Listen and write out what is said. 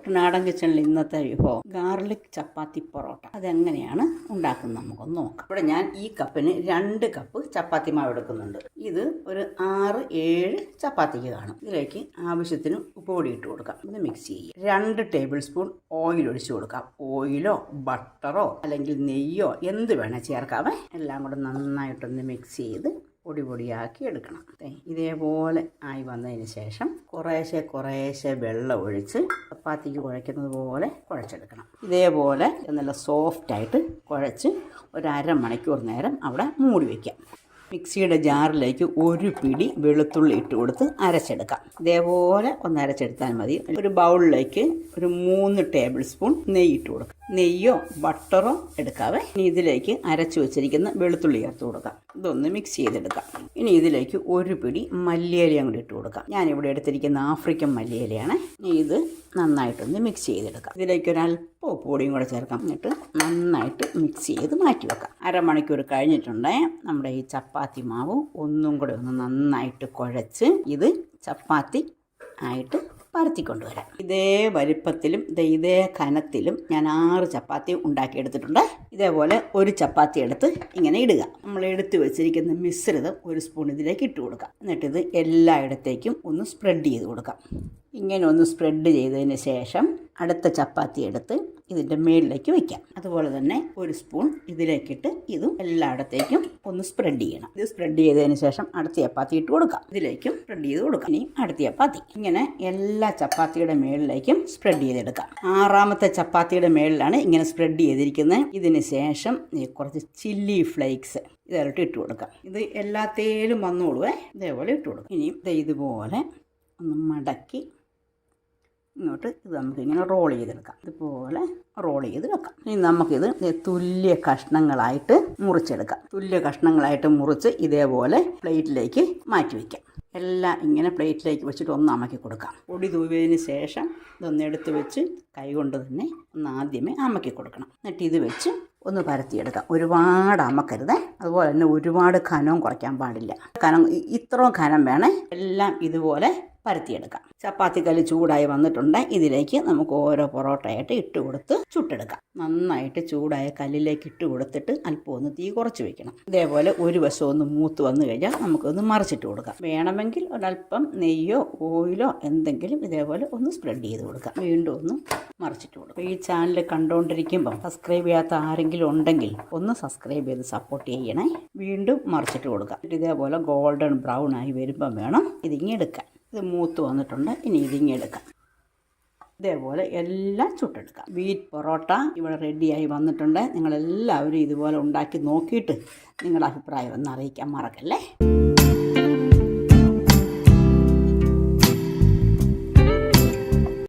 കുട്ടനാടൻ കിച്ചണിൽ ഇന്നത്തെ വിഭവം ഗാർലിക് ചപ്പാത്തി പൊറോട്ട. അതെങ്ങനെയാണ് ഉണ്ടാക്കുന്നത് നമുക്കൊന്ന് നോക്കാം. ഇവിടെ ഞാൻ ഈ കപ്പിന് രണ്ട് കപ്പ് ചപ്പാത്തി മാവ് എടുക്കുന്നുണ്ട്. ഇത് ഒരു ആറ് ഏഴ് ചപ്പാത്തിക്ക് കാണും. ഇതിലേക്ക് ആവശ്യത്തിന് ഉപ്പ് ഇട്ട് കൊടുക്കാം. ഇത് മിക്സ് ചെയ്യുക. രണ്ട് ടേബിൾ സ്പൂൺ ഓയിൽ ഒഴിച്ചു കൊടുക്കാം. ഓയിലോ ബട്ടറോ അല്ലെങ്കിൽ നെയ്യോ എന്ത് വേണേൽ ചേർക്കാമേ എല്ലാം കൂടെ നന്നായിട്ടൊന്ന് മിക്സ് ചെയ്ത് പൊടി പൊടിയാക്കി എടുക്കണം. ഇതേപോലെ ആയി വന്നതിന് ശേഷം കുറേശ്ശെ കുറേശ്ശെ വെള്ളം ഒഴിച്ച് ചപ്പാത്തിക്ക് കുഴയ്ക്കുന്നത് പോലെ കുഴച്ചെടുക്കണം. ഇതേപോലെ നല്ല സോഫ്റ്റായിട്ട് കുഴച്ച് ഒരു അരമണിക്കൂർ നേരം അവിടെ മൂടി വയ്ക്കാം മിക്സിയുടെ ജാറിലേക്ക് ഒരു പിടി വെളുത്തുള്ളി ഇട്ട് കൊടുത്ത് അരച്ചെടുക്കാം. ഇതേപോലെ ഒന്ന് അരച്ചെടുത്താൽ മതി. ഒരു ബൗളിലേക്ക് ഒരു മൂന്ന് ടേബിൾ സ്പൂൺ നെയ്യ് ഇട്ട് കൊടുക്കാം. നെയ്യോ ബട്ടറോ എടുക്കാവേ ഇനി ഇതിലേക്ക് അരച്ചു വെച്ചിരിക്കുന്ന വെളുത്തുള്ളി ചേർത്ത് കൊടുക്കാം. ഇതൊന്ന് മിക്സ് ചെയ്തെടുക്കാം. ഇനി ഇതിലേക്ക് ഒരു പിടി മല്ലിയിലയും കൂടി ഇട്ട് കൊടുക്കാം. ഞാനിവിടെ എടുത്തിരിക്കുന്ന ആഫ്രിക്കൻ മല്ലിയിലയാണ്. ഇനി ഇത് നന്നായിട്ടൊന്ന് മിക്സ് ചെയ്തെടുക്കാം. ഇതിലേക്ക് ഒരു അല്പം ഉപ്പ് പൊടിയും കൂടെ ചേർക്കാം. എന്നിട്ട് നന്നായിട്ട് മിക്സ് ചെയ്ത് മാറ്റി വെക്കാം. അരമണിക്കൂർ കഴിഞ്ഞിട്ടുണ്ടേ. നമ്മുടെ ഈ ചപ്പാത്തി മാവ് ഒന്നും കൂടെ ഒന്ന് നന്നായിട്ട് കുഴച്ച് ഇത് ചപ്പാത്തി ആയിട്ട് പരത്തിക്കൊണ്ടുവരാം. ഇതേ വലിപ്പത്തിലും ഇതേ ഇതേ കനത്തിലും ഞാൻ ആറ് ചപ്പാത്തി ഉണ്ടാക്കിയെടുത്തിട്ടുണ്ട്. ഇതേപോലെ ഒരു ചപ്പാത്തി എടുത്ത് ഇങ്ങനെ ഇടുക. നമ്മൾ എടുത്തു വെച്ചിരിക്കുന്ന മിശ്രിതം ഒരു സ്പൂൺ ഇതിലേക്ക് ഇട്ട് കൊടുക്കാം. എന്നിട്ടിത് എല്ലായിടത്തേക്കും ഒന്ന് സ്പ്രെഡ് ചെയ്ത് കൊടുക്കാം. ഇങ്ങനെ ഒന്ന് സ്പ്രെഡ് ചെയ്തതിന് ശേഷം അടുത്ത ചപ്പാത്തി എടുത്ത് ഇതിന്റെ മേളിലേക്ക് വയ്ക്കാം. അതുപോലെ തന്നെ ഒരു സ്പൂൺ ഇതിലേക്കിട്ട് ഇതും എല്ലായിടത്തേക്കും ഒന്ന് സ്പ്രെഡ് ചെയ്യണം. ഇത് സ്പ്രെഡ് ചെയ്തതിന് ശേഷം അടുത്ത ചപ്പാത്തി ഇട്ട് കൊടുക്കാം. ഇതിലേക്കും സ്പ്രെഡ് ചെയ്ത് കൊടുക്കാം. ഇനി അടുത്ത ചപ്പാത്തി. ഇങ്ങനെ എല്ലാ ചപ്പാത്തിയുടെ മേളിലേക്കും സ്പ്രെഡ് ചെയ്തെടുക്കാം. ആറാമത്തെ ചപ്പാത്തിയുടെ മേളിലാണ് ഇങ്ങനെ സ്പ്രെഡ് ചെയ്തിരിക്കുന്നത്. ഇതിന് ശേഷം കുറച്ച് ചില്ലി ഫ്ലേക്സ് ഇതായിട്ട് ഇട്ട് കൊടുക്കാം. ഇത് എല്ലാത്തേലും വന്നോളുവേ. ഇതേപോലെ ഇട്ട് കൊടുക്കാം. ഇനി ഇതുപോലെ ഒന്ന് മടക്കി ഇങ്ങോട്ട് ഇത് നമുക്കിങ്ങനെ റോൾ ചെയ്തെടുക്കാം. ഇതുപോലെ റോൾ ചെയ്ത് വെക്കാം. ഇനി നമുക്കിത് തുല്യ കഷ്ണങ്ങളായിട്ട് മുറിച്ചെടുക്കാം. തുല്യ കഷ്ണങ്ങളായിട്ട് മുറിച്ച് ഇതേപോലെ പ്ലേറ്റിലേക്ക് മാറ്റി വയ്ക്കാം എല്ലാം ഇങ്ങനെ പ്ലേറ്റിലേക്ക് വെച്ചിട്ട് ഒന്ന് അമക്കി കൊടുക്കാം. പൊടി തൂവിയതിന് ശേഷം ഇതൊന്ന് എടുത്ത് വെച്ച് കൈകൊണ്ട് തന്നെ ഒന്ന് ആദ്യമേ അമക്കി കൊടുക്കണം. എന്നിട്ട് ഇത് വെച്ച് ഒന്ന് പരത്തിയെടുക്കാം. ഒരുപാട് അമക്കരുത്. അതുപോലെ തന്നെ ഒരുപാട് കനവും കുറയ്ക്കാൻ പാടില്ല. കനം ഇത്രയും കനം വേണേ. എല്ലാം ഇതുപോലെ പരത്തിയെടുക്കാം. ചപ്പാത്തിക്കല്ല് ചൂടായി വന്നിട്ടുണ്ട്. ഇതിലേക്ക് നമുക്ക് ഓരോ പൊറോട്ടയായിട്ട് ഇട്ട് കൊടുത്ത് ചുട്ടെടുക്കാം. നന്നായിട്ട് ചൂടായ കല്ലിലേക്ക് ഇട്ട് കൊടുത്തിട്ട് അല്പം ഒന്ന് തീ കുറച്ച് വെക്കണം. ഇതേപോലെ ഒരു വശം ഒന്ന് മൂത്ത് വന്നു കഴിഞ്ഞാൽ നമുക്കൊന്ന് മറിച്ചിട്ട് കൊടുക്കാം. വേണമെങ്കിൽ ഒരല്പം നെയ്യോ ഓയിലോ എന്തെങ്കിലും ഇതേപോലെ ഒന്ന് സ്പ്രെഡ് ചെയ്ത് കൊടുക്കാം. വീണ്ടും ഒന്ന് മറിച്ചിട്ട് കൊടുക്കും. ഈ ചാനൽ കണ്ടുകൊണ്ടിരിക്കുമ്പം സബ്സ്ക്രൈബ് ചെയ്യാത്ത ആരെങ്കിലും ഉണ്ടെങ്കിൽ ഒന്ന് സബ്സ്ക്രൈബ് ചെയ്ത് സപ്പോർട്ട് ചെയ്യണേ. വീണ്ടും മറിച്ചിട്ട് കൊടുക്കാം. ഇതേപോലെ ഗോൾഡൻ ബ്രൗൺ ആയി വരുമ്പം വേണം ഇതിങ്ങെടുക്കാൻ ഇത് മൂത്ത് വന്നിട്ടുണ്ട്. ഇനി ഇതിങ്ങെടുക്കാം ഇതേപോലെ എല്ലാം ചുട്ടെടുക്കാം. വീറ്റ് പൊറോട്ട ഇവിടെ റെഡിയായി വന്നിട്ടുണ്ട്. നിങ്ങളെല്ലാവരും ഇതുപോലെ ഉണ്ടാക്കി നോക്കിയിട്ട് നിങ്ങളുടെ അഭിപ്രായം ഒന്ന് അറിയിക്കാൻ മറക്കല്ലേ?